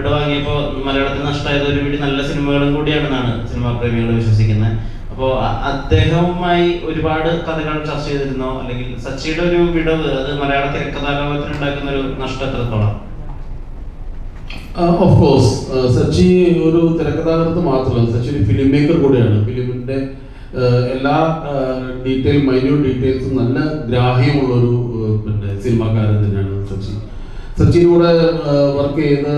വിട വാങ്ങിയപ്പോൾ മലയാളത്തിൽ നഷ്ടമായത് ഒരു വീട് നല്ല സിനിമകളും കൂടിയാണെന്നാണ് സിനിമാ പ്രേമികൾ വിശ്വസിക്കുന്നത്. അപ്പോൾ അദ്ദേഹവുമായി ഒരുപാട് കഥകൾ ചർച്ച ചെയ്തിരുന്നോ? അല്ലെങ്കിൽ സച്ചിയുടെ ഒരു വിടവ് അത് മലയാള തിരക്കഥാലോകത്തിന് ഉണ്ടാക്കുന്ന ഒരു നഷ്ടം എത്രത്തോളം? ഓഫ് കോഴ്സ് സച്ചി ഒരു തിരക്കഥാകൃത്ത് മാത്രമല്ല. സച്ചി ഒരു ഫിലിം മേക്കർ കൂടിയാണ് ഫിലിമിന്റെ എല്ലാ ഡീറ്റെയിൽ മൈന്യൂട്ട് ഡീറ്റെയിൽസും നല്ല ഗ്രാഹ്യമുള്ള ഒരു പിന്നെ സിനിമാക്കാരൻ തന്നെയാണ് സച്ചി. സച്ചിയുടെ കൂടെ വർക്ക് ചെയ്ത്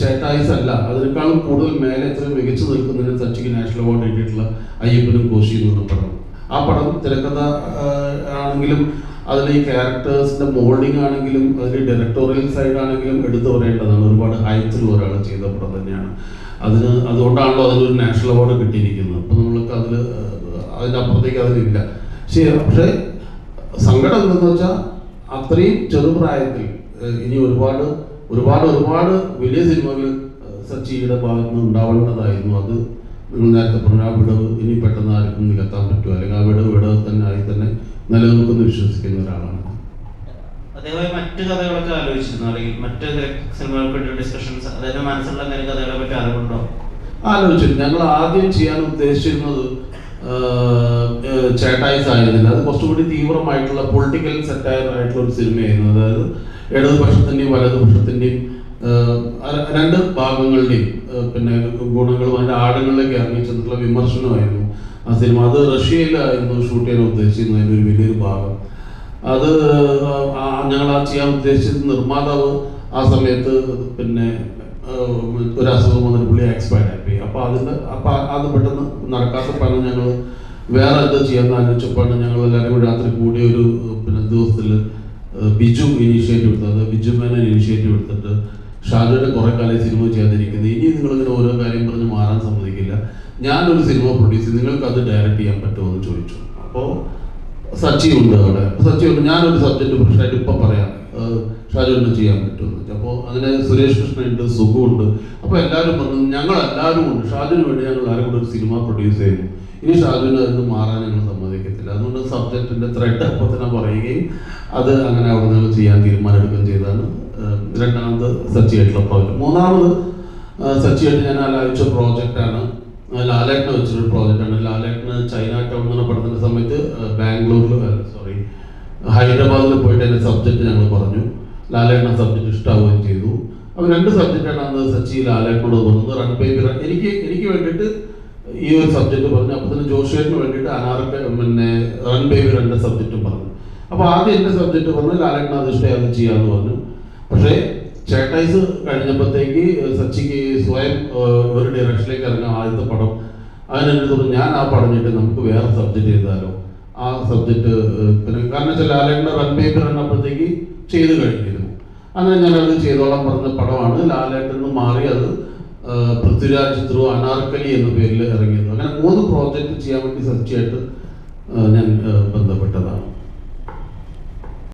ചേട്ടായിസ് അല്ല. അതിനേക്കാളും കൂടുതൽ മേലെ എത്രയും മികച്ചു നിൽക്കുന്നതിന് സച്ചിക്ക് നാഷണൽ അവാർഡ് കിട്ടിയിട്ടുള്ള അയ്യപ്പനും കോശി എന്ന് പറഞ്ഞ പടം. ആ പടം തിരക്കഥ ആണെങ്കിലും അതിൽ ഈ ക്യാരക്ടേഴ്സിന്റെ മോൾഡിംഗ് ആണെങ്കിലും അതിൽ ഡയറക്ടോറിയൽ സൈഡ് ആണെങ്കിലും എടുത്തു പറയേണ്ടതാണ്. ഒരുപാട് ഹൈറ്റിൽ ഒരാൾ ചെയ്ത പടം തന്നെയാണ്. അതിന് അതുകൊണ്ടാണല്ലോ അതിനൊരു നാഷണൽ അവാർഡ് കിട്ടിയിരിക്കുന്നത്. അപ്പൊ നമ്മൾക്ക് അതിൽ അതിന്റെ അപ്പുറത്തേക്ക് അതിലില്ല. ശരി പക്ഷേ സങ്കടം എന്തെന്ന് വെച്ചാൽ അത്രയും ചെറുപ്രായത്തിൽ ഇനി ഒരുപാട് ഒരുപാട് ഒരുപാട് വലിയ സിനിമകൾ സച്ചിയുടെ ഭാഗത്ത് നിന്ന് ഉണ്ടാവേണ്ടതായിരുന്നു. അത് നിങ്ങൾ നേരത്തെ പറഞ്ഞ ആ വിടവ് ഇനി പെട്ടെന്ന് ആർക്കും നികത്താൻ പറ്റുമോ അല്ലെങ്കിൽ ആ വിടവ് വിടവ് തന്നെ ആയി തന്നെ നിലനിൽക്കുന്നു വിശ്വസിക്കുന്ന ഒരാളാണ്. അതേപോലെ മറ്റു കഥകളൊക്കെ ആലോചിച്ചിരുന്നു? അല്ലെങ്കിൽ മറ്റു സിനിമകളെ പറ്റി ഡിസ്കഷൻസ് അതായത് മനസ്സിലുള്ള എന്തെങ്കിലും കഥകളെ പറ്റി അറിവുണ്ടോ? ആലോചിച്ചു ഞങ്ങൾ ആദ്യം ചെയ്യാൻ ഉദ്ദേശിച്ചിരുന്നത് ചേട്ടായിസ് ആയിരുന്നില്ല അത് കുറച്ചുകൂടി തീവ്രമായിട്ടുള്ള പൊളിറ്റിക്കൽ സെറ്റയർ ഒരു സിനിമയായിരുന്നു. അതായത് ആഹ്, അര- രണ്ട് ഭാഗങ്ങളുടെയും പിന്നെ ഗുണങ്ങളും അതിന്റെ ആഴങ്ങളിലേക്ക് ഇറങ്ങി ചെന്നിട്ടുള്ള വിമർശനമായിരുന്നു ആ സിനിമ. അത് റഷ്യയിലായിരുന്നു ഷൂട്ട് ചെയ്യാൻ ഉദ്ദേശിച്ചിരുന്നത്. അതിന്റെ ഒരു വലിയൊരു ഭാഗം. അത് ഞങ്ങൾ ആ ചെയ്യാൻ ഉദ്ദേശിച്ചത് നിർമ്മാതാവ് ആ സമയത്ത് പിന്നെ ഒരു അസുഖം വന്നിട്ട് പുള്ളി എക്സ്പയർഡ് ആയിപ്പോയി അപ്പോൾ അതിന്റെ അപ്പോൾ അത് പെട്ടെന്ന് നടക്കാത്തപ്പോഴാണ് ഞങ്ങൾ വേറെ എന്താ ചെയ്യാമെന്ന് ആലോചിച്ചപ്പോഴാണ് ഞങ്ങൾ എല്ലാവരും കൂടി രാത്രി കൂടി ഒരു പിന്നെ ദിവസത്തിൽ ബിജു ഇനീഷ്യേറ്റീവ് എടുത്തത്. ബിജു മേനൻ ഇനീഷ്യേറ്റീവ് എടുത്തിട്ട് ഷാജയുടെ കുറെ കാലം സിനിമ ചെയ്യാതിരിക്കുന്നത് ഇനി നിങ്ങളിങ്ങനെ ഓരോ കാര്യം പറഞ്ഞ് മാറാൻ സമ്മതിക്കില്ല. ഞാനൊരു സിനിമ പ്രൊഡ്യൂസ് ചെയ്ത് നിങ്ങൾക്ക് അത് ഡയറക്റ്റ് ചെയ്യാൻ പറ്റുമോ എന്ന് ചോദിച്ചു. അപ്പോൾ സച്ചി ഉണ്ട് അവിടെ. സച്ചി ഉണ്ട് ഞാനൊരു സബ്ജക്റ്റ് പ്രശ്നമായിട്ട് ഇപ്പം പറയാം. ഷാജുവിന് ചെയ്യാൻ പറ്റുമെന്ന് അപ്പോൾ അങ്ങനെ സുരേഷ് കൃഷ്ണൻ ഉണ്ട് സുഖമുണ്ട് അപ്പോൾ എല്ലാവരും പറഞ്ഞു ഞങ്ങൾ എല്ലാവരും ഉണ്ട്. ഷാജുവിന് വേണ്ടി ഞങ്ങൾ ആരും കൂടെ ഒരു സിനിമ പ്രൊഡ്യൂസ് ചെയ്യുന്നു. ഇനി ഷാജുവിന് അതിന് മാറാൻ ഞങ്ങൾ സമ്മതിക്കത്തില്ല. അതുകൊണ്ട് സബ്ജക്റ്റിന്റെ ത്രെഡ് അപ്പോൾ തന്നെ പറയുകയും അത് അങ്ങനെ അവിടെ ഞങ്ങൾ ചെയ്യാൻ തീരുമാനമെടുക്കുകയും ചെയ്താണ് രണ്ടാമത് സച്ചിയായിട്ടുള്ള പ്രോജക്റ്റ് മൂന്നാമത് സച്ചിയായിട്ട് ഞാൻ ആലോചിച്ച പ്രോജക്റ്റാണ് ലാലേട്ടനെ വെച്ചൊരു പ്രോജക്റ്റാണ് ലാലേട്ടന് ചൈന ടൗൺ എന്ന പഠനത്തിന്റെ സമയത്ത് ബാംഗ്ലൂരിൽ സോറി ഹൈദരാബാദിൽ പോയിട്ട് എന്റെ ലാലേട്ടൻ സബ്ജക്ട് ഇഷ്ടാവുകയും ചെയ്തു. അപ്പോൾ രണ്ട് സബ്ജക്റ്റാണ് അന്ന് സച്ചി ലാലേട്ടനോട് പറഞ്ഞത് റൺ റൺ എനിക്ക് എനിക്ക് വേണ്ടിയിട്ട് ഈ ഒരു സബ്ജക്റ്റ് പറഞ്ഞു. അപ്പോൾ തന്നെ ജോഷിയേട്ടിന് വേണ്ടിയിട്ട് അനാറിന്റെ പിന്നെ റൺ ബേബി എന്റെ സബ്ജക്റ്റും പറഞ്ഞു. അപ്പോൾ ആദ്യം എന്റെ സബ്ജക്റ്റ് പറഞ്ഞു ലാലേട്ടൻ അത് ഇഷ്ടമായി ചെയ്യാന്ന് പറഞ്ഞു. പക്ഷേ ചേട്ടായിസ് കഴിഞ്ഞപ്പോഴത്തേക്ക് സച്ചിക്ക് സ്വയം ഒരു ഡയറക്ഷനിലേക്ക് ഇറങ്ങാൻ ആദ്യത്തെ പടം. അതിനെടുത്ത് തോന്നുന്നു ഞാൻ ആ പറഞ്ഞിട്ട് നമുക്ക് വേറെ സബ്ജക്റ്റ് ചെയ്താലോ ആ സബ്ജക്റ്റ് പിന്നെ കാരണം വെച്ചാൽ ലാലേട്ടന്റെ റൺ പേപ്പർ എണ്ണപ്പോഴത്തേക്ക് ചെയ്ത് കഴിഞ്ഞിരുന്നു അങ്ങനെ ഞാൻ അത് ചെയ്തോളാം പറഞ്ഞ പടമാണ്. ലാലേട്ടിൽ നിന്ന് മാറി അത് പൃഥ്വിരാജ് ധ്രുവ അനാർക്കലി എന്ന പേരിൽ ഇറങ്ങിയത്. അങ്ങനെ മൂന്ന് പ്രോജക്റ്റ് ചെയ്യാൻ വേണ്ടി സച്ചിയായിട്ട് ഞാൻ ബന്ധപ്പെട്ടതാണ്.